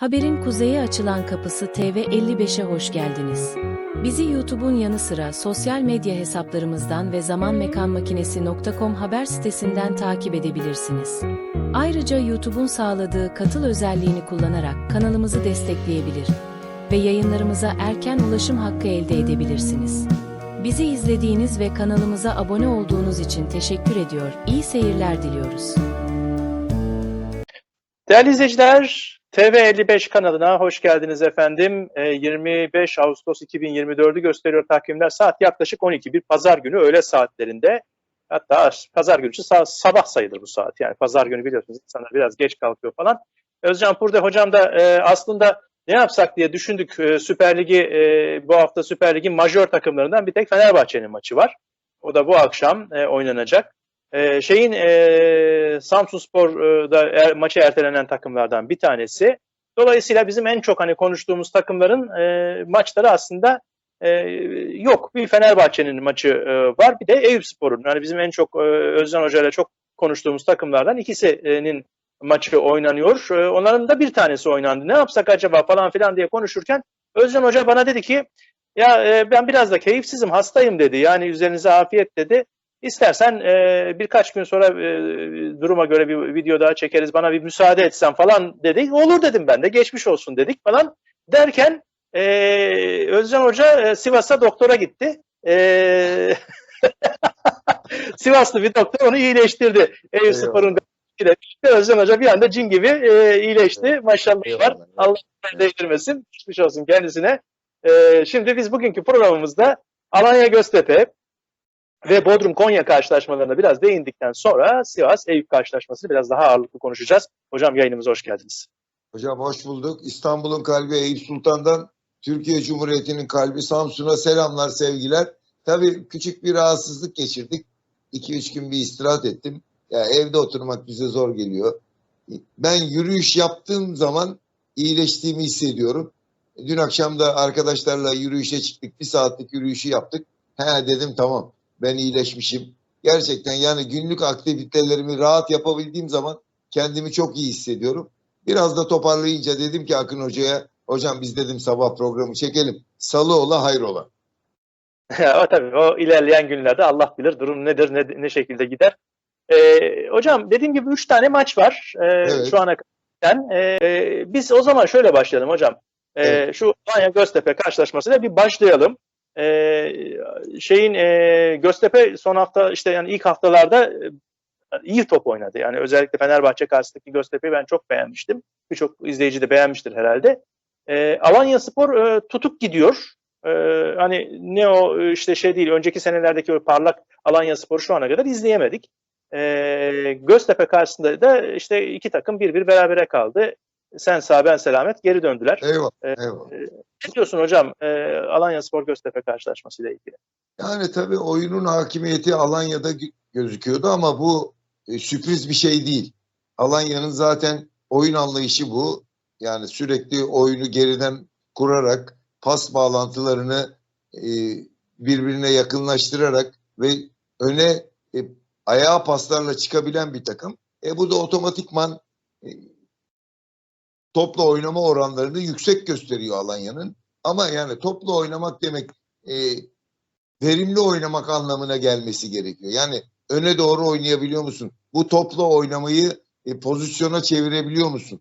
Haberin kuzeye açılan kapısı TV55'e hoş geldiniz. Bizi YouTube'un yanı sıra sosyal medya hesaplarımızdan ve zamanmekanmakinesi.com haber sitesinden takip edebilirsiniz. Ayrıca YouTube'un sağladığı katıl özelliğini kullanarak kanalımızı destekleyebilir ve yayınlarımıza erken ulaşım hakkı elde edebilirsiniz. Bizi izlediğiniz ve kanalımıza abone olduğunuz için teşekkür ediyor. İyi seyirler diliyoruz. Değerli izleyiciler, TV55 kanalına hoş geldiniz efendim. Ee, 25 Ağustos 2024'ü gösteriyor takvimler. Saat yaklaşık 12. Bir pazar günü öğle saatlerinde. Hatta pazar günü sabah sayılır bu saat. Yani pazar günü biliyorsunuz insanlar biraz geç kalkıyor falan. Özcan Purde hocam da e, aslında ne yapsak diye düşündük. E, Süper Ligi e, bu hafta Süper Lig'in majör takımlarından bir tek Fenerbahçe'nin maçı var. O da bu akşam oynanacak. Ee, şeyin e, Samsun Spor'da er, maçı ertelenen takımlardan bir tanesi. Dolayısıyla bizim en çok hani konuştuğumuz takımların e, maçları aslında e, yok. Bir Fenerbahçe'nin maçı e, var, bir de Eyüp Spor'un. Yani bizim en çok e, Özcan Hoca ile çok konuştuğumuz takımlardan ikisinin maçı oynanıyor. E, onların da bir tanesi oynandı. Ne yapsak acaba falan filan diye konuşurken Özcan Hoca bana dedi ki ya e, ben biraz da keyifsizim, hastayım dedi. Yani üzerinize afiyet dedi. İstersen e, birkaç gün sonra e, duruma göre bir video daha çekeriz bana bir müsaade etsen falan dedik. Olur dedim ben de geçmiş olsun dedik falan derken e, Özcan Hoca e, Sivas'a doktora gitti. E, Sivaslı bir doktor onu iyileştirdi. Eyüp Spor'un iyileşti. Özcan Hoca bir anda cin gibi e, iyileşti. Maşallah var. Eyvallah. Allah değdirmesin. Geçmiş olsun kendisine. E, şimdi biz bugünkü programımızda Alanya Göztepe, ve Bodrum Konya karşılaşmalarına biraz değindikten sonra Sivas Eyüp karşılaşmasını biraz daha ağırlıklı konuşacağız. Hocam yayınımıza hoş geldiniz. Hocam hoş bulduk. İstanbul'un kalbi Eyüp Sultan'dan Türkiye Cumhuriyeti'nin kalbi Samsun'a selamlar, sevgiler. Tabii küçük bir rahatsızlık geçirdik. 2-3 gün bir istirahat ettim. Ya evde oturmak bize zor geliyor. Ben yürüyüş yaptığım zaman iyileştiğimi hissediyorum. Dün akşam da arkadaşlarla yürüyüşe çıktık. Bir saatlik yürüyüşü yaptık. He dedim tamam ben iyileşmişim. Gerçekten yani günlük aktivitelerimi rahat yapabildiğim zaman kendimi çok iyi hissediyorum. Biraz da toparlayınca dedim ki Akın Hoca'ya hocam biz dedim sabah programı çekelim. Salı ola hayrola. o tabii o ilerleyen günlerde Allah bilir durum nedir ne, ne şekilde gider. Ee, hocam dediğim gibi 3 tane maç var ee, Evet. şu ana kadar. Ee, biz o zaman şöyle başlayalım hocam. Ee, Evet. Şu Alanya Göztepe karşılaşmasıyla bir başlayalım. Ee, şeyin e, Göztepe son hafta işte yani ilk haftalarda e, iyi top oynadı. Yani özellikle Fenerbahçe karşısındaki Göztepe'yi ben çok beğenmiştim. Birçok izleyici de beğenmiştir herhalde. Ee, Alanya Spor e, tutuk gidiyor. Ee, hani ne o e, işte şey değil önceki senelerdeki o parlak Alanya Spor'u şu ana kadar izleyemedik. Ee, Göztepe karşısında da işte iki takım bir bir berabere kaldı. Sen sağ ben selamet geri döndüler. Eyvallah. Evet. eyvallah. Ne diyorsun hocam e, Alanya Spor Göztepe karşılaşmasıyla ilgili? Yani tabii oyunun hakimiyeti Alanya'da gö- gözüküyordu ama bu e, sürpriz bir şey değil. Alanya'nın zaten oyun anlayışı bu. Yani sürekli oyunu geriden kurarak pas bağlantılarını e, birbirine yakınlaştırarak ve öne e, ayağa paslarla çıkabilen bir takım. E bu da otomatikman e, topla oynama oranlarını yüksek gösteriyor Alanya'nın. Ama yani topla oynamak demek e, verimli oynamak anlamına gelmesi gerekiyor. Yani öne doğru oynayabiliyor musun? Bu topla oynamayı e, pozisyona çevirebiliyor musun?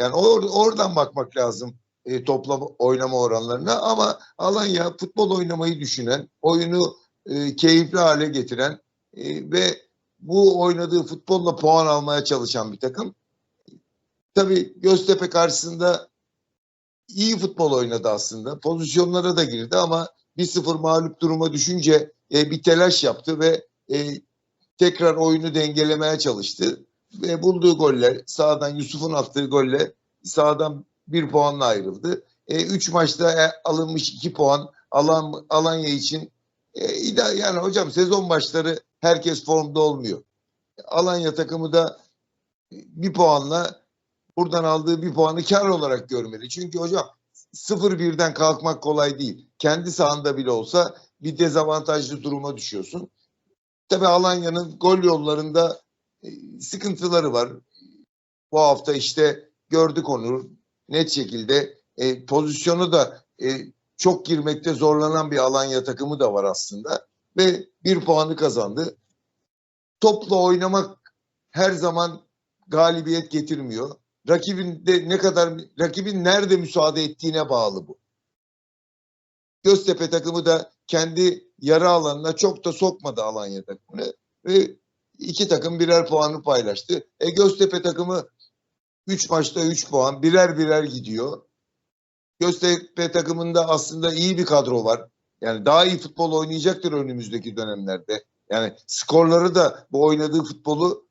Yani or- oradan bakmak lazım e, topla oynama oranlarına ama Alanya futbol oynamayı düşünen, oyunu e, keyifli hale getiren e, ve bu oynadığı futbolla puan almaya çalışan bir takım. Tabii Göztepe karşısında iyi futbol oynadı aslında. Pozisyonlara da girdi ama 1-0 mağlup duruma düşünce e, bir telaş yaptı ve e, tekrar oyunu dengelemeye çalıştı. Ve bulduğu goller sağdan Yusuf'un attığı golle sağdan bir puanla ayrıldı. E, üç maçta e, alınmış iki puan alan, Alanya için e, yani hocam sezon başları herkes formda olmuyor. Alanya takımı da bir puanla buradan aldığı bir puanı kar olarak görmeli. Çünkü hocam 0-1'den kalkmak kolay değil. Kendi sahanda bile olsa bir dezavantajlı duruma düşüyorsun. Tabii Alanya'nın gol yollarında e, sıkıntıları var. Bu hafta işte gördük onu. net şekilde e, pozisyonu da e, çok girmekte zorlanan bir Alanya takımı da var aslında ve bir puanı kazandı. Topla oynamak her zaman galibiyet getirmiyor. Rakibin de ne kadar rakibin nerede müsaade ettiğine bağlı bu. Göztepe takımı da kendi yarı alanına çok da sokmadı Alanya takımını ve iki takım birer puanı paylaştı. E Göztepe takımı 3 maçta 3 puan birer birer gidiyor. Göztepe takımında aslında iyi bir kadro var. Yani daha iyi futbol oynayacaktır önümüzdeki dönemlerde. Yani skorları da bu oynadığı futbolu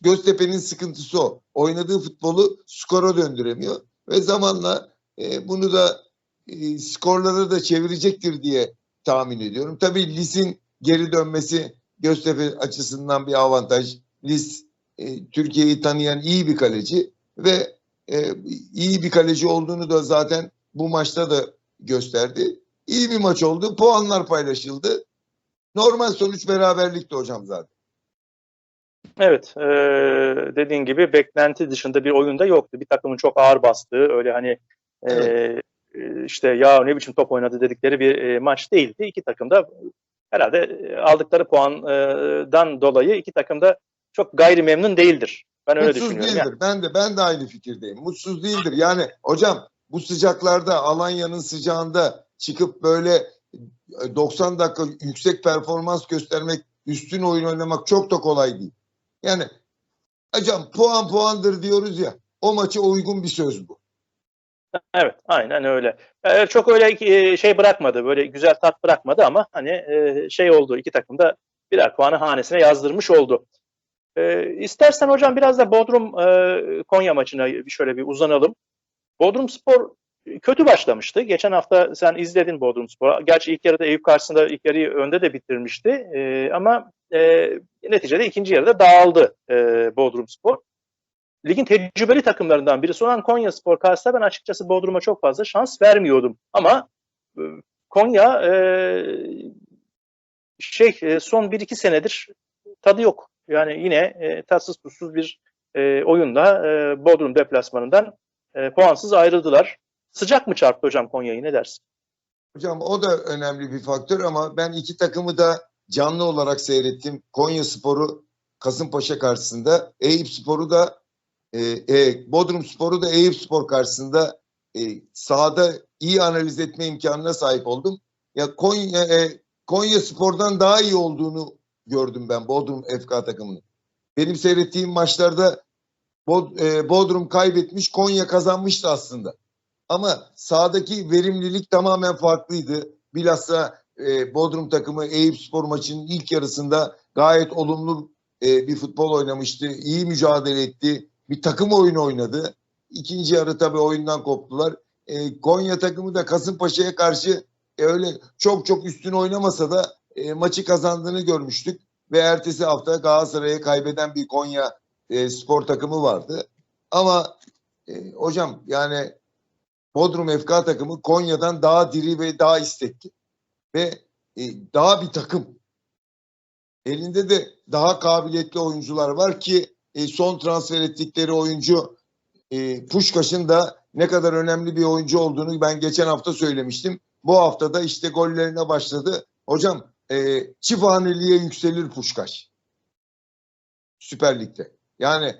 Göztepe'nin sıkıntısı o. Oynadığı futbolu skora döndüremiyor ve zamanla e, bunu da e, skorları da çevirecektir diye tahmin ediyorum. Tabii Lis'in geri dönmesi Göztepe açısından bir avantaj. Lis e, Türkiye'yi tanıyan iyi bir kaleci ve e, iyi bir kaleci olduğunu da zaten bu maçta da gösterdi. İyi bir maç oldu. Puanlar paylaşıldı. Normal sonuç beraberlikti hocam zaten. Evet, e, dediğin gibi beklenti dışında bir oyunda yoktu. Bir takımın çok ağır bastığı, öyle hani e, Evet. işte ya ne biçim top oynadı dedikleri bir e, maç değildi. İki takım da herhalde aldıkları puandan dolayı iki takım da çok gayri memnun değildir. Ben öyle Mutsuz düşünüyorum. değildir. Yani. Ben de ben de aynı fikirdeyim. Mutsuz değildir. Yani hocam bu sıcaklarda Alanya'nın sıcağında çıkıp böyle e, 90 dakika yüksek performans göstermek, üstün oyun oynamak çok da kolay değil. Yani hocam puan puandır diyoruz ya. O maça uygun bir söz bu. Evet, aynen öyle. E, çok öyle e, şey bırakmadı, böyle güzel tat bırakmadı ama hani e, şey oldu, iki takım da birer puanı hanesine yazdırmış oldu. E, istersen hocam biraz da Bodrum e, Konya maçına şöyle bir uzanalım. Bodrum Spor kötü başlamıştı. Geçen hafta sen izledin Bodrum Spor. Gerçi ilk yarıda Eyüp karşısında ilk yarıyı önde de bitirmişti. E, ama e, neticede ikinci yarıda dağıldı e, Bodrum Spor. Ligin tecrübeli takımlarından birisi olan Konya Spor karşısında ben açıkçası Bodrum'a çok fazla şans vermiyordum. Ama e, Konya e, şey e, son 1-2 senedir tadı yok. Yani yine e, tatsız tuzsuz bir e, oyunda e, Bodrum deplasmanından e, puansız ayrıldılar. Sıcak mı çarptı hocam Konya'yı ne dersin? Hocam o da önemli bir faktör ama ben iki takımı da canlı olarak seyrettim. Konya Sporu Kasımpaşa karşısında, Eyüp Sporu da e, e, Bodrum Sporu da Eyüp Spor karşısında e, sahada iyi analiz etme imkanına sahip oldum. Ya Konya e, Konya Spor'dan daha iyi olduğunu gördüm ben Bodrum FK takımının. Benim seyrettiğim maçlarda Bod- e, Bodrum kaybetmiş, Konya kazanmıştı aslında. Ama sahadaki verimlilik tamamen farklıydı. Bilhassa e, Bodrum takımı Eyüp Spor maçının ilk yarısında gayet olumlu e, bir futbol oynamıştı. İyi mücadele etti. Bir takım oyunu oynadı. İkinci yarı tabii oyundan koptular. E, Konya takımı da Kasımpaşa'ya karşı e, öyle çok çok üstün oynamasa da e, maçı kazandığını görmüştük. Ve ertesi hafta Galatasaray'a kaybeden bir Konya e, spor takımı vardı. Ama e, hocam yani Bodrum FK takımı Konya'dan daha diri ve daha istekli. Ve e, daha bir takım. Elinde de daha kabiliyetli oyuncular var ki e, son transfer ettikleri oyuncu e, Puşkaş'ın da ne kadar önemli bir oyuncu olduğunu ben geçen hafta söylemiştim. Bu hafta da işte gollerine başladı. Hocam e, çift haneliğe yükselir Puşkaş. Süper Lig'de. Yani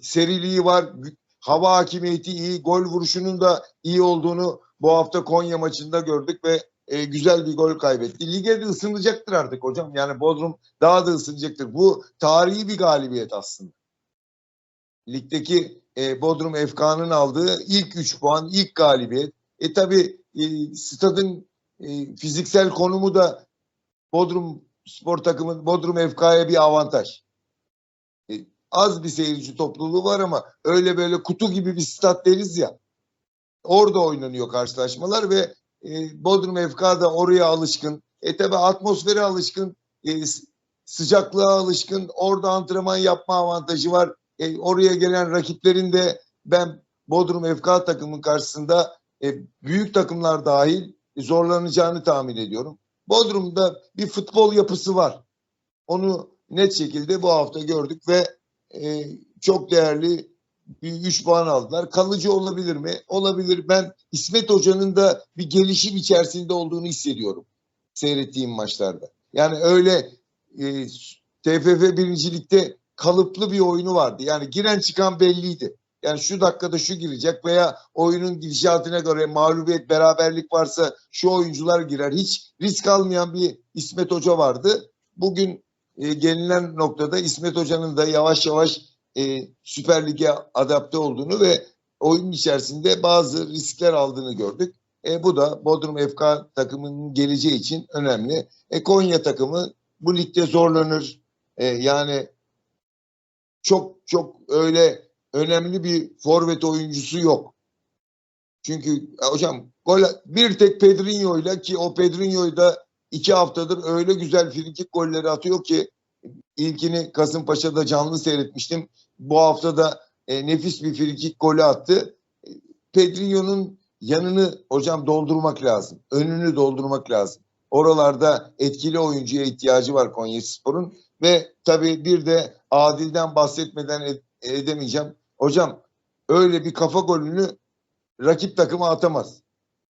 seriliği var, hava hakimiyeti iyi, gol vuruşunun da iyi olduğunu bu hafta Konya maçında gördük ve e, güzel bir gol kaybetti. Lige de ısınacaktır artık hocam. Yani Bodrum daha da ısınacaktır. Bu tarihi bir galibiyet aslında. Ligdeki e, Bodrum FK'nın aldığı ilk 3 puan, ilk galibiyet. E tabi e, stadın e, fiziksel konumu da Bodrum spor takımın Bodrum FK'ya bir avantaj. E, az bir seyirci topluluğu var ama öyle böyle kutu gibi bir stat deriz ya. Orada oynanıyor karşılaşmalar ve e, Bodrum FK da oraya alışkın. E tabi atmosfere alışkın, e, sıcaklığa alışkın. Orada antrenman yapma avantajı var. E, oraya gelen rakiplerin de ben Bodrum FK takımın karşısında e, büyük takımlar dahil zorlanacağını tahmin ediyorum. Bodrum'da bir futbol yapısı var. Onu net şekilde bu hafta gördük ve e, çok değerli 3 puan aldılar. Kalıcı olabilir mi? Olabilir. Ben İsmet Hoca'nın da bir gelişim içerisinde olduğunu hissediyorum seyrettiğim maçlarda. Yani öyle e, TFF birincilikte kalıplı bir oyunu vardı. Yani giren çıkan belliydi. Yani şu dakikada şu girecek veya oyunun gidişatına göre mağlubiyet, beraberlik varsa şu oyuncular girer. Hiç risk almayan bir İsmet Hoca vardı. Bugün e, gelinen noktada İsmet Hoca'nın da yavaş yavaş e, Süper Lig'e adapte olduğunu ve oyun içerisinde bazı riskler aldığını gördük. E, bu da Bodrum FK takımının geleceği için önemli. E, Konya takımı bu ligde zorlanır. E, yani çok çok öyle önemli bir forvet oyuncusu yok. Çünkü hocam gol bir tek Pedrinho'yla ki o Pedrinho'yu da iki haftadır öyle güzel frikik golleri atıyor ki ilkini Kasımpaşa'da canlı seyretmiştim. Bu hafta da e, nefis bir frikik golü attı. Pedrinho'nun yanını hocam doldurmak lazım. Önünü doldurmak lazım. Oralarda etkili oyuncuya ihtiyacı var Konyaspor'un ve tabii bir de Adil'den bahsetmeden ed- edemeyeceğim. Hocam öyle bir kafa golünü rakip takıma atamaz.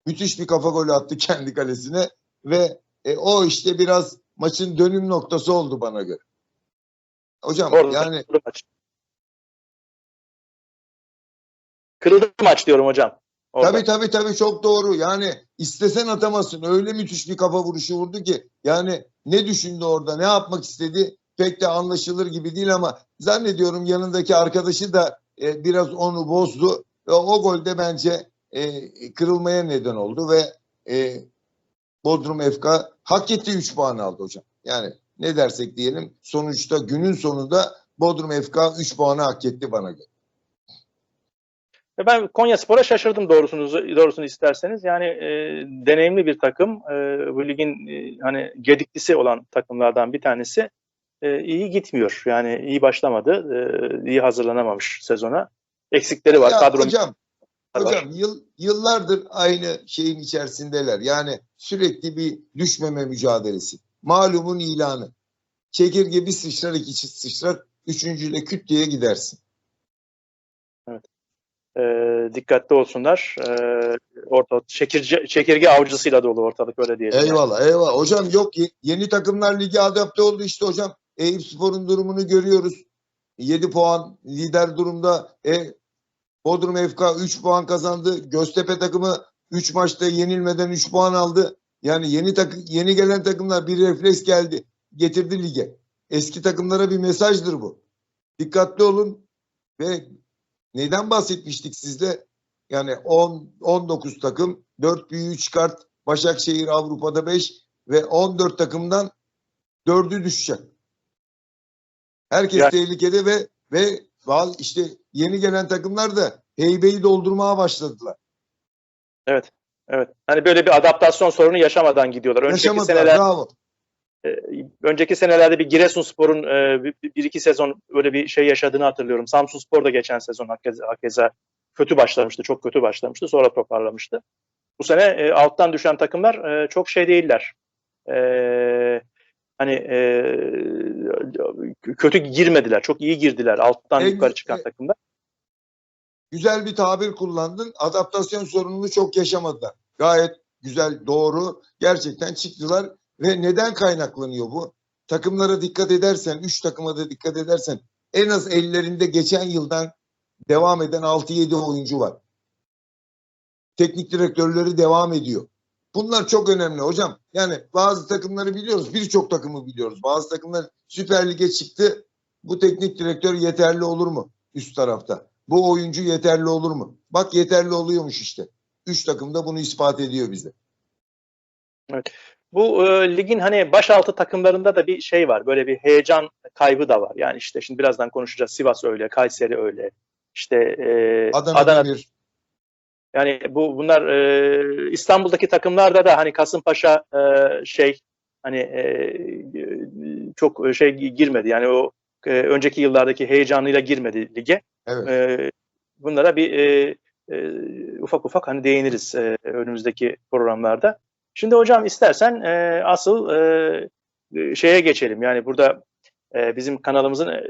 Müthiş bir kafa golü attı kendi kalesine ve e, o işte biraz maçın dönüm noktası oldu bana göre. Hocam Orada yani maç. Kırıldı maç diyorum hocam. Orada. Tabii tabii tabii çok doğru. Yani istesen atamazsın. Öyle müthiş bir kafa vuruşu vurdu ki. Yani ne düşündü orada, ne yapmak istedi pek de anlaşılır gibi değil ama zannediyorum yanındaki arkadaşı da e, biraz onu bozdu. Ve o golde bence e, kırılmaya neden oldu ve e, Bodrum FK hak etti 3 puan aldı hocam. Yani ne dersek diyelim sonuçta günün sonunda Bodrum FK 3 puanı hak etti bana göre. Ve Ben Konya Spor'a şaşırdım doğrusunu doğrusunu isterseniz. Yani e, deneyimli bir takım. E, bu ligin e, hani gediklisi olan takımlardan bir tanesi. E, iyi gitmiyor. Yani iyi başlamadı. E, iyi hazırlanamamış sezona. Eksikleri var. Ya Kadro hocam var. Hocam yıl, yıllardır aynı şeyin içerisindeler. Yani sürekli bir düşmeme mücadelesi. Malumun ilanı. Çekirge bir sıçrar, iki sıçrar, üçüncüyle küt diye gidersin. E, dikkatli olsunlar. E, orta çekirge, çekirge avcısıyla dolu ortalık öyle diyelim. yani. Eyvallah eyvallah. Hocam yok ye- yeni takımlar lige adapte oldu işte hocam. Eyüp Spor'un durumunu görüyoruz. 7 puan lider durumda. E, Bodrum FK 3 puan kazandı. Göztepe takımı 3 maçta yenilmeden 3 puan aldı. Yani yeni takı, yeni gelen takımlar bir refleks geldi. Getirdi lige. Eski takımlara bir mesajdır bu. Dikkatli olun ve neden bahsetmiştik sizde? Yani 10 19 takım 4 büyüğü çıkart. Başakşehir Avrupa'da 5 ve 14 takımdan 4'ü düşecek. Herkes Yani- tehlikede ve ve bazı işte yeni gelen takımlar da heybeyi doldurmaya başladılar. Evet. Evet. Hani böyle bir adaptasyon sorunu yaşamadan gidiyorlar. Önceki Yaşamadılar. seneler Bravo. E, önceki senelerde bir Giresunspor'un e, bir, bir iki sezon böyle bir şey yaşadığını hatırlıyorum. Samsunspor da geçen sezon hakeza, hakeza kötü başlamıştı. Çok kötü başlamıştı. Sonra toparlamıştı. Bu sene e, alttan düşen takımlar e, çok şey değiller. E, hani e, kötü girmediler. Çok iyi girdiler. Alttan En- yukarı çıkan e- takımlar. Güzel bir tabir kullandın. Adaptasyon sorununu çok yaşamadılar. Gayet güzel, doğru. Gerçekten çıktılar ve neden kaynaklanıyor bu? Takımlara dikkat edersen, 3 takıma da dikkat edersen en az ellerinde geçen yıldan devam eden 6-7 oyuncu var. Teknik direktörleri devam ediyor. Bunlar çok önemli hocam. Yani bazı takımları biliyoruz, birçok takımı biliyoruz. Bazı takımlar Süper Lig'e çıktı. Bu teknik direktör yeterli olur mu üst tarafta? Bu oyuncu yeterli olur mu? Bak yeterli oluyormuş işte. Üç takım da bunu ispat ediyor bize. Bu e, ligin hani başaltı takımlarında da bir şey var. Böyle bir heyecan kaybı da var. Yani işte şimdi birazdan konuşacağız. Sivas öyle, Kayseri öyle. İşte e, Adana, Adana Demir. Yani bu bunlar e, İstanbul'daki takımlarda da hani Kasımpaşa e, şey hani e, çok şey girmedi. Yani o e, önceki yıllardaki heyecanıyla girmedi lige. Evet. E, bunlara bir e, e, ufak ufak hani değiniriz e, önümüzdeki programlarda. Şimdi hocam istersen e, asıl e, e, şeye geçelim. Yani burada e, bizim kanalımızın e,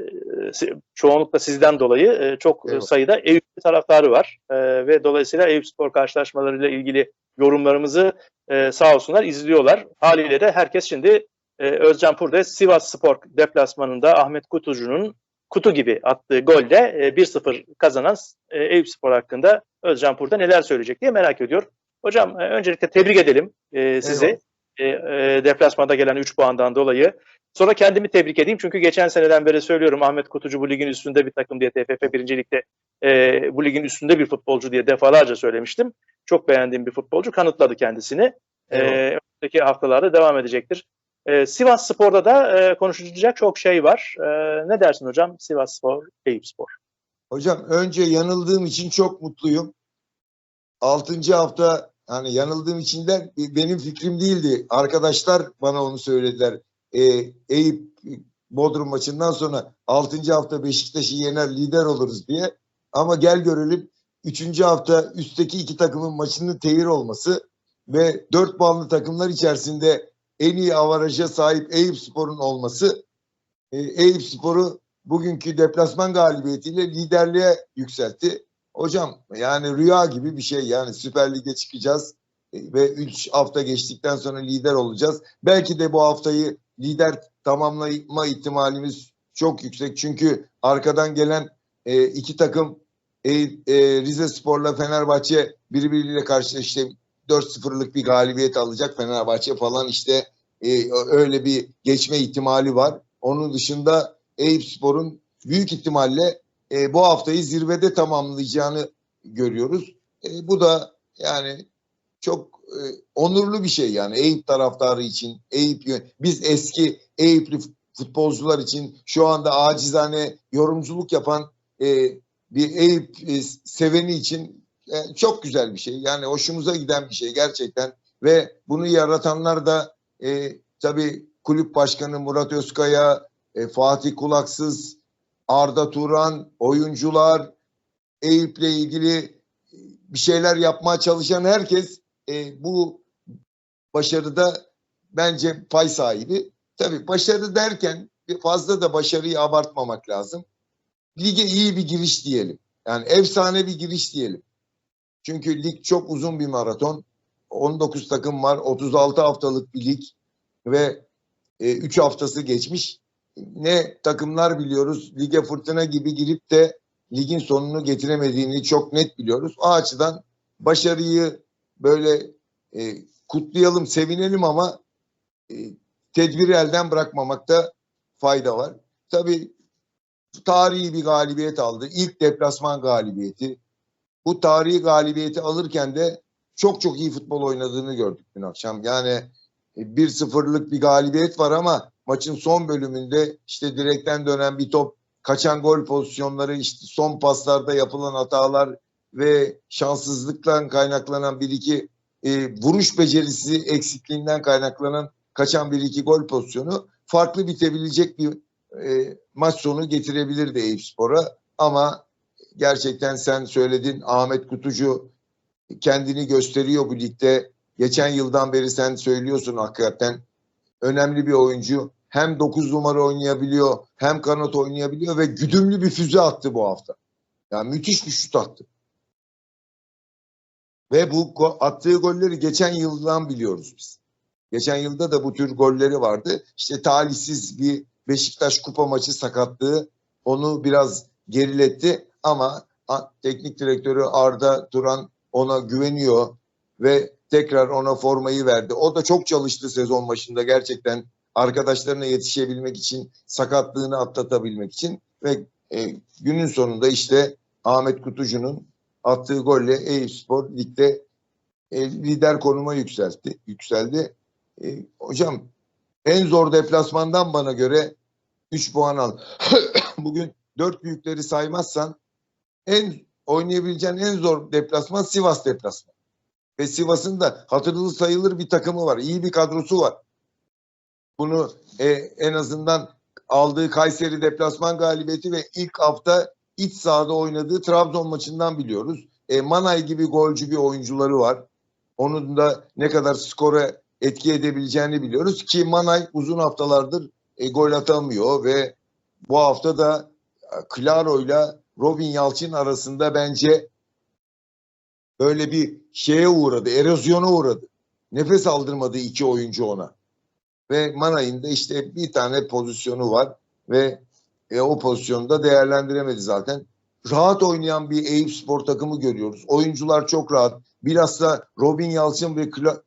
çoğunlukla sizden dolayı e, çok Eyvallah. sayıda Eyüp taraftarı var. E, ve dolayısıyla Eyüp Spor karşılaşmalarıyla ilgili yorumlarımızı e, sağ olsunlar izliyorlar. Haliyle de herkes şimdi e, Özcan Purdes Sivas Spor deplasmanında Ahmet Kutucu'nun kutu gibi attığı golle e, 1-0 kazanan e, Eyüp Spor hakkında Özcan Purda neler söyleyecek diye merak ediyor. Hocam e, öncelikle tebrik edelim e, sizi e, e, deplasmanda gelen 3 puandan dolayı. Sonra kendimi tebrik edeyim çünkü geçen seneden beri söylüyorum Ahmet Kutucu bu ligin üstünde bir takım diye TFF 1. Lig'de e, bu ligin üstünde bir futbolcu diye defalarca söylemiştim. Çok beğendiğim bir futbolcu kanıtladı kendisini. E, Eyvallah. önümüzdeki haftalarda devam edecektir. E, Sivas Spor'da da e, konuşulacak çok şey var. E, ne dersin hocam Sivas Spor, Eyüp Spor? Hocam önce yanıldığım için çok mutluyum. Altıncı hafta hani yanıldığım için de benim fikrim değildi. Arkadaşlar bana onu söylediler. Ee, Eyüp Bodrum maçından sonra 6. hafta Beşiktaş'ı yener lider oluruz diye. Ama gel görelim 3. hafta üstteki iki takımın maçının tehir olması ve 4 puanlı takımlar içerisinde en iyi avaraja sahip Eyüp Spor'un olması e, Eyüp Spor'u bugünkü deplasman galibiyetiyle liderliğe yükseltti. Hocam yani rüya gibi bir şey yani Süper Lig'e çıkacağız e, ve 3 hafta geçtikten sonra lider olacağız. Belki de bu haftayı lider tamamlama ihtimalimiz çok yüksek. Çünkü arkadan gelen e, iki takım e, e, Rize Spor'la Fenerbahçe birbiriyle karşı işte 4-0'lık bir galibiyet alacak Fenerbahçe falan işte e, öyle bir geçme ihtimali var. Onun dışında Eyüp Spor'un büyük ihtimalle e, bu haftayı zirvede tamamlayacağını görüyoruz. E, bu da yani çok e, onurlu bir şey yani Eyüp taraftarı için. Eyüp biz eski Eyüplü futbolcular için şu anda acizane yorumculuk yapan e, bir Eyüp e, seveni için e, çok güzel bir şey. Yani hoşumuza giden bir şey gerçekten ve bunu yaratanlar da e, tabii kulüp başkanı Murat Özkaya, e, Fatih Kulaksız, Arda Turan, oyuncular, Eyüp'le ilgili e, bir şeyler yapmaya çalışan herkes e, bu başarıda bence pay sahibi. Tabii başarı derken fazla da başarıyı abartmamak lazım. Lige iyi bir giriş diyelim. Yani efsane bir giriş diyelim. Çünkü lig çok uzun bir maraton. 19 takım var, 36 haftalık bir lig ve 3 haftası geçmiş. Ne takımlar biliyoruz. Lige fırtına gibi girip de ligin sonunu getiremediğini çok net biliyoruz. O açıdan başarıyı böyle e, kutlayalım, sevinelim ama e, tedbiri elden bırakmamakta fayda var. Tabii tarihi bir galibiyet aldı. İlk deplasman galibiyeti. Bu tarihi galibiyeti alırken de çok çok iyi futbol oynadığını gördük dün akşam. Yani 1-0'lık bir galibiyet var ama maçın son bölümünde işte direkten dönen bir top, kaçan gol pozisyonları, işte son paslarda yapılan hatalar ve şanssızlıktan kaynaklanan bir iki e, vuruş becerisi eksikliğinden kaynaklanan kaçan bir iki gol pozisyonu farklı bitebilecek bir e, maç sonu getirebilirdi Eyüp Spor'a ama gerçekten sen söyledin Ahmet Kutucu kendini gösteriyor bu ligde. Geçen yıldan beri sen söylüyorsun hakikaten önemli bir oyuncu. Hem 9 numara oynayabiliyor hem kanat oynayabiliyor ve güdümlü bir füze attı bu hafta. Yani müthiş bir şut attı. Ve bu attığı golleri geçen yıldan biliyoruz biz. Geçen yılda da bu tür golleri vardı. İşte talihsiz bir Beşiktaş kupa maçı sakatlığı onu biraz geriletti ama teknik direktörü Arda Turan ona güveniyor ve tekrar ona formayı verdi. O da çok çalıştı sezon başında gerçekten arkadaşlarına yetişebilmek için, sakatlığını atlatabilmek için ve e, günün sonunda işte Ahmet Kutucu'nun attığı golle Eyüpspor ligde e, lider konuma yükseltti, yükseldi. E, hocam en zor deplasmandan bana göre 3 puan al. Bugün dört büyükleri saymazsan en oynayabileceğin en zor deplasman Sivas deplasmanı. Ve Sivas'ın da hatırlı sayılır bir takımı var. iyi bir kadrosu var. Bunu e, en azından aldığı Kayseri deplasman galibiyeti ve ilk hafta iç sahada oynadığı Trabzon maçından biliyoruz. E, Manay gibi golcü bir oyuncuları var. Onun da ne kadar skora etki edebileceğini biliyoruz ki Manay uzun haftalardır e, gol atamıyor ve bu hafta da e, Claro ile Robin Yalçın arasında bence böyle bir şeye uğradı, erozyona uğradı. Nefes aldırmadı iki oyuncu ona. Ve Manay'ın da işte bir tane pozisyonu var ve e, o pozisyonu da değerlendiremedi zaten. Rahat oynayan bir Eyüp Spor takımı görüyoruz. Oyuncular çok rahat. Bilhassa Robin Yalçın ve Kla-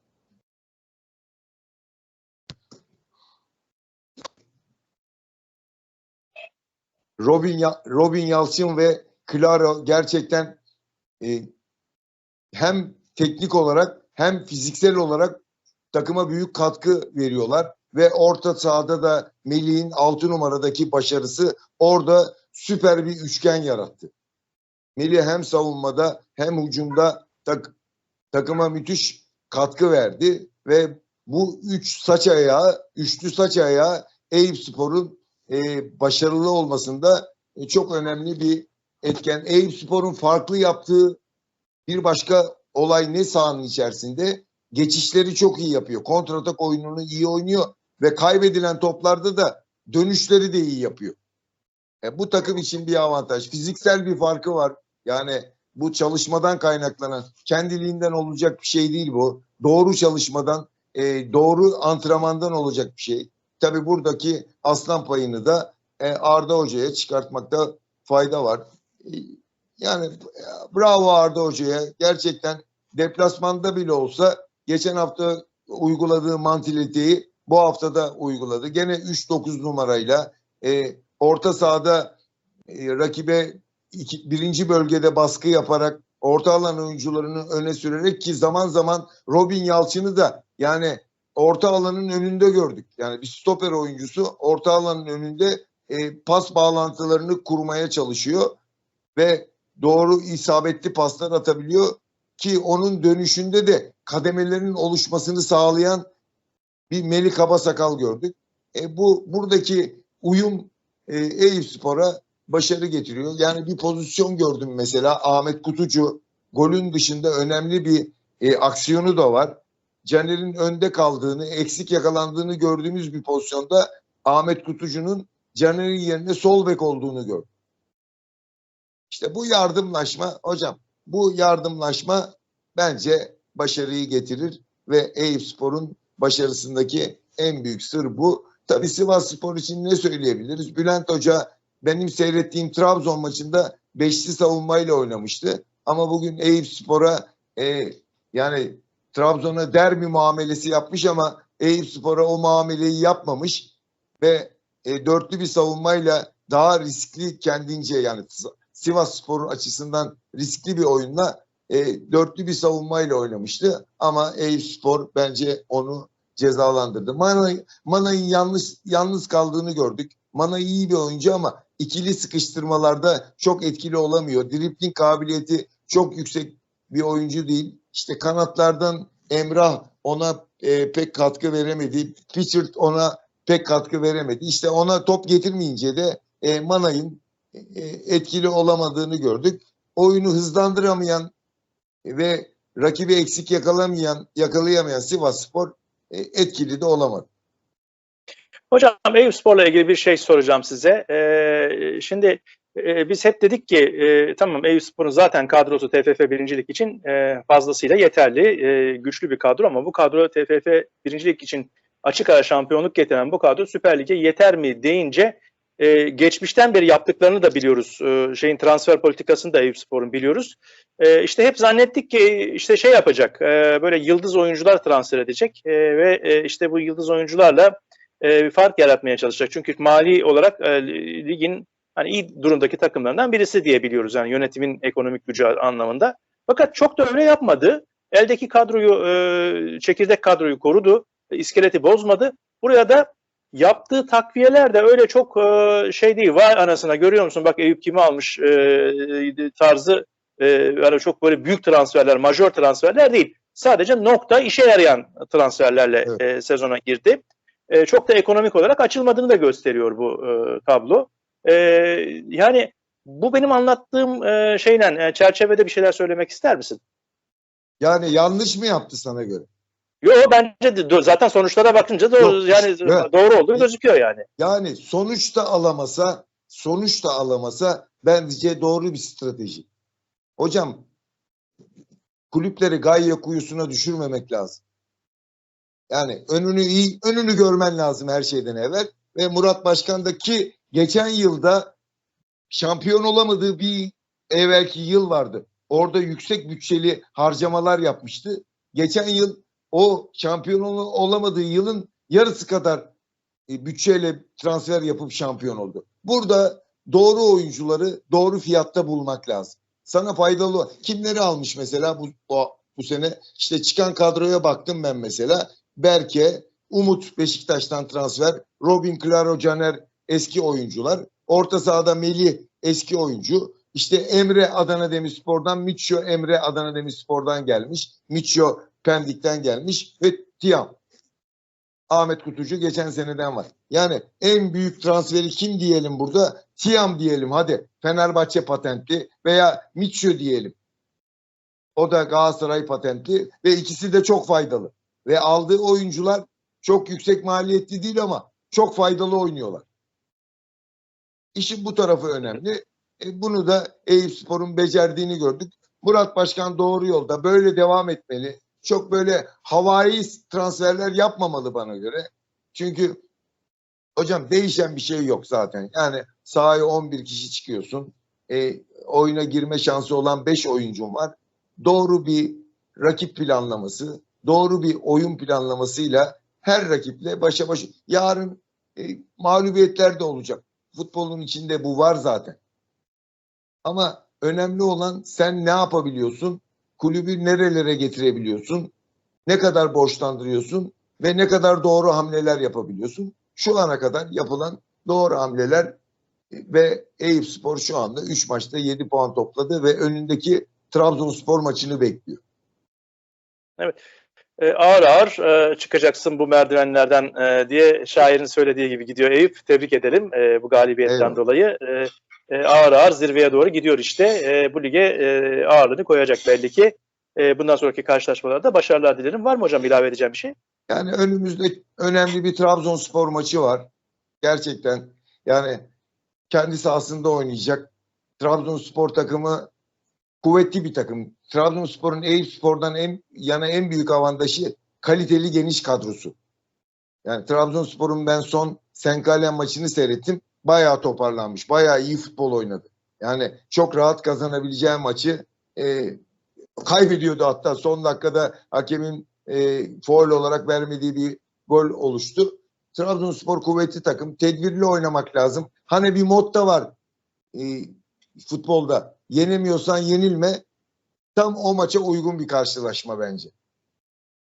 Robin Robin Yalçın ve Claro gerçekten e, hem teknik olarak hem fiziksel olarak takıma büyük katkı veriyorlar ve orta sahada da Melih'in 6 numaradaki başarısı orada süper bir üçgen yarattı. Melih hem savunmada hem hücumda tak, takıma müthiş katkı verdi ve bu üç saç ayağı, üçlü saç ayağı Eyüp Spor'un e, başarılı olmasında e, çok önemli bir etken. Eyüp Spor'un farklı yaptığı bir başka olay ne sahanın içerisinde? Geçişleri çok iyi yapıyor. Kontratak oyununu iyi oynuyor ve kaybedilen toplarda da dönüşleri de iyi yapıyor. E, bu takım için bir avantaj. Fiziksel bir farkı var. Yani bu çalışmadan kaynaklanan, kendiliğinden olacak bir şey değil bu. Doğru çalışmadan, e, doğru antrenmandan olacak bir şey. Tabii buradaki aslan payını da e, Arda Hoca'ya çıkartmakta fayda var. E, yani e, bravo Arda Hoca'ya. Gerçekten deplasmanda bile olsa geçen hafta uyguladığı mantiliteyi bu hafta da uyguladı. Gene 3-9 numarayla e, orta sahada e, rakibe iki, birinci bölgede baskı yaparak orta alan oyuncularını öne sürerek ki zaman zaman Robin Yalçın'ı da yani orta alanın önünde gördük. Yani bir stoper oyuncusu orta alanın önünde e, pas bağlantılarını kurmaya çalışıyor ve doğru isabetli paslar atabiliyor ki onun dönüşünde de kademelerin oluşmasını sağlayan bir Melik Kabasakal gördük. E, bu buradaki uyum e, Eyüp Spor'a başarı getiriyor. Yani bir pozisyon gördüm mesela Ahmet Kutucu golün dışında önemli bir e, aksiyonu da var. Caner'in önde kaldığını, eksik yakalandığını gördüğümüz bir pozisyonda Ahmet Kutucu'nun Caner'in yerine sol bek olduğunu gördüm. İşte bu yardımlaşma hocam bu yardımlaşma bence başarıyı getirir ve Eyüp Spor'un başarısındaki en büyük sır bu. Tabii Sivas Spor için ne söyleyebiliriz? Bülent Hoca benim seyrettiğim Trabzon maçında beşli savunmayla oynamıştı. Ama bugün Eyüp Spor'a e, yani Trabzon'a derbi muamelesi yapmış ama Eyüp Spor'a o muameleyi yapmamış ve e, dörtlü bir savunmayla daha riskli kendince yani Sivas Spor'un açısından riskli bir oyunla e, dörtlü bir savunmayla oynamıştı. Ama Eyüp Spor bence onu cezalandırdı. Manay, Manay'ın yalnız yalnız kaldığını gördük. Manay iyi bir oyuncu ama ikili sıkıştırmalarda çok etkili olamıyor. Dribling kabiliyeti çok yüksek bir oyuncu değil. İşte kanatlardan Emrah ona e, pek katkı veremedi. Pitchard ona pek katkı veremedi. İşte ona top getirmeyince de e, Manay'ın etkili olamadığını gördük. Oyunu hızlandıramayan ve rakibi eksik yakalamayan, yakalayamayan Sivas Spor e, etkili de olamadı. Hocam Eyüp Spor'la ilgili bir şey soracağım size. Ee, şimdi e, biz hep dedik ki e, tamam Eyüp Spor'un zaten kadrosu TFF birincilik için e, fazlasıyla yeterli, e, güçlü bir kadro ama bu kadro TFF birincilik için açık ara şampiyonluk getiren bu kadro Süper Lig'e yeter mi deyince e, geçmişten beri yaptıklarını da biliyoruz. E, şeyin transfer politikasını da Eyüp Spor'un biliyoruz. E, işte hep zannettik ki işte şey yapacak, e, böyle yıldız oyuncular transfer edecek e, ve e, işte bu yıldız oyuncularla e, bir fark yaratmaya çalışacak. Çünkü mali olarak e, ligin hani iyi durumdaki takımlarından birisi diye biliyoruz yani yönetimin ekonomik gücü anlamında. Fakat çok da öyle yapmadı. Eldeki kadroyu, e, çekirdek kadroyu korudu, iskeleti bozmadı. Buraya da yaptığı takviyeler de öyle çok e, şey değil. Vay anasına görüyor musun bak Eyüp kimi almış e, tarzı e, yani çok böyle büyük transferler, majör transferler değil. Sadece nokta işe yarayan transferlerle Evet. e, sezona girdi. E, çok da ekonomik olarak açılmadığını da gösteriyor bu e, tablo. E, yani bu benim anlattığım e, şeyle e, çerçevede bir şeyler söylemek ister misin? Yani yanlış mı yaptı sana göre? Yo bence de zaten sonuçlara bakınca doğru, Yok, yani evet. doğru olduğu gözüküyor yani. Yani sonuçta alamasa, sonuçta alamasa bence doğru bir strateji. Hocam kulüpleri gayye kuyusuna düşürmemek lazım. Yani önünü iyi, önünü görmen lazım her şeyden evvel. Ve Murat Başkan da ki geçen yılda şampiyon olamadığı bir evvelki yıl vardı. Orada yüksek bütçeli harcamalar yapmıştı. Geçen yıl o şampiyon ol- olamadığı yılın yarısı kadar e, bütçeyle transfer yapıp şampiyon oldu. Burada doğru oyuncuları doğru fiyatta bulmak lazım. Sana faydalı kimleri almış mesela bu bu, bu sene işte çıkan kadroya baktım ben mesela Berke, Umut Beşiktaş'tan transfer, Robin Claro Caner eski oyuncular, orta sahada Melih eski oyuncu, işte Emre Adana Demirspor'dan, Mitcho Emre Adana Demirspor'dan gelmiş, Mitcho Pendik'ten gelmiş ve Tiam. Ahmet Kutucu geçen seneden var. Yani en büyük transferi kim diyelim burada? Tiam diyelim hadi. Fenerbahçe patentli veya Mitcho diyelim. O da Galatasaray patentli ve ikisi de çok faydalı. Ve aldığı oyuncular çok yüksek maliyetli değil ama çok faydalı oynuyorlar. İşin bu tarafı önemli. E, bunu da Eyüpspor'un becerdiğini gördük. Murat Başkan doğru yolda. Böyle devam etmeli. Çok böyle havai transferler yapmamalı bana göre. Çünkü hocam değişen bir şey yok zaten. Yani sahaya 11 kişi çıkıyorsun. E, oyuna girme şansı olan 5 oyuncun var. Doğru bir rakip planlaması, doğru bir oyun planlamasıyla her rakiple başa baş. Yarın e, mağlubiyetler de olacak. Futbolun içinde bu var zaten. Ama önemli olan sen ne yapabiliyorsun? Kulübü nerelere getirebiliyorsun? Ne kadar borçlandırıyorsun? Ve ne kadar doğru hamleler yapabiliyorsun? Şu ana kadar yapılan doğru hamleler e, ve Eyüpspor şu anda 3 maçta 7 puan topladı ve önündeki Trabzonspor maçını bekliyor. E, ağır ağır e, çıkacaksın bu merdivenlerden e, diye şairin söylediği gibi gidiyor Eyüp. Tebrik edelim e, bu galibiyetten Eyvallah. dolayı. E, e, ağır ağır zirveye doğru gidiyor işte. E, bu lige e, ağırlığını koyacak belli ki. E, bundan sonraki karşılaşmalarda başarılar dilerim. Var mı hocam ilave edeceğim bir şey? Yani önümüzde önemli bir Trabzonspor maçı var. Gerçekten yani kendi sahasında oynayacak. Trabzonspor takımı kuvvetli bir takım. Trabzonspor'un Eyüpspor'dan en yana en büyük avantajı kaliteli geniş kadrosu. Yani Trabzonspor'un ben son Senkalya maçını seyrettim. Bayağı toparlanmış. Bayağı iyi futbol oynadı. Yani çok rahat kazanabileceği maçı e, kaybediyordu hatta son dakikada hakemin e, foul olarak vermediği bir gol oluştu. Trabzonspor kuvvetli takım. Tedbirli oynamak lazım. Hani bir mod da var e, futbolda. Yenemiyorsan yenilme. Tam o maça uygun bir karşılaşma bence.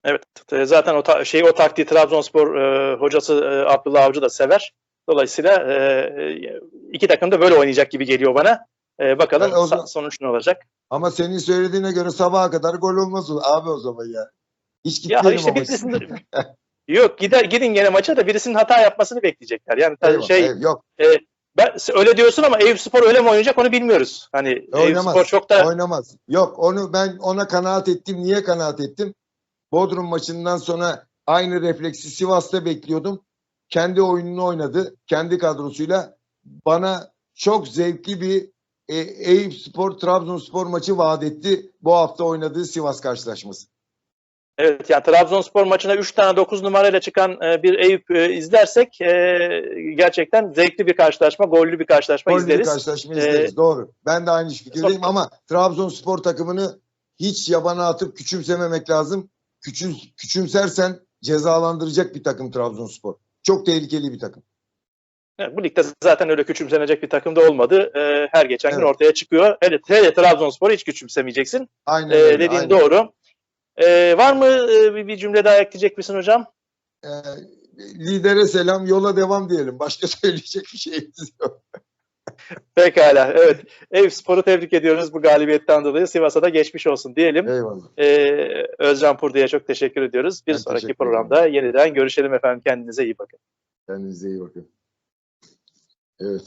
Evet. e, Zaten o ta- şey o taktiği Trabzonspor e, hocası e, Abdullah Avcı da sever. Dolayısıyla e, e, iki takım da böyle oynayacak gibi geliyor bana. E, bakalım o zaman- sonuç ne olacak? Ama senin söylediğine göre sabaha kadar gol olmaz abi o zaman ya. Hiç Ya gitmeyelim işte o maça. birisinin Yok gider gidin gene maça da birisinin hata yapmasını bekleyecekler. Yani tabii Eyvah, şey eyvah. yok ben öyle diyorsun ama Eyüpspor öyle mi oynayacak onu bilmiyoruz. Hani Oynamaz. Eyüpspor çok da oynamaz. Yok onu ben ona kanaat ettim. Niye kanaat ettim? Bodrum maçından sonra aynı refleksi Sivas'ta bekliyordum. Kendi oyununu oynadı. Kendi kadrosuyla. Bana çok zevkli bir e, Eyüp Spor Trabzonspor maçı vaat etti. Bu hafta oynadığı Sivas karşılaşması. evet yani Trabzonspor maçına 3 tane 9 numarayla çıkan e, bir Eyüp e, izlersek e, gerçekten zevkli bir karşılaşma, gollü bir karşılaşma Gollü bir izleriz. karşılaşma Ee, izleriz. Doğru. Ben de aynı fikirdeyim Son- ama Trabzonspor takımını hiç yabana atıp küçümsememek lazım. Küçüm, küçümsersen cezalandıracak bir takım Trabzonspor. Çok tehlikeli bir takım. Evet, bu ligde zaten öyle küçümsenecek bir takım da olmadı. E, her geçen gün Evet. ortaya çıkıyor. Evet, hele Trabzonspor'u hiç küçümsemeyeceksin. Aynen E, öyle. dediğin aynen. doğru. E, var mı e, bir, bir cümle daha ekleyecek misin hocam? Ee, lidere selam, yola devam diyelim. Başka söyleyecek bir şeyimiz yok. Pekala. Evet. Eyüpspor'u tebrik ediyoruz bu galibiyetten dolayı. Sivas'a da geçmiş olsun diyelim. Eyvallah. Ee, Özcan Purdu'ya çok teşekkür ediyoruz. Bir Ben sonraki programda yeniden görüşelim efendim. Kendinize iyi bakın. Kendinize iyi bakın. Evet.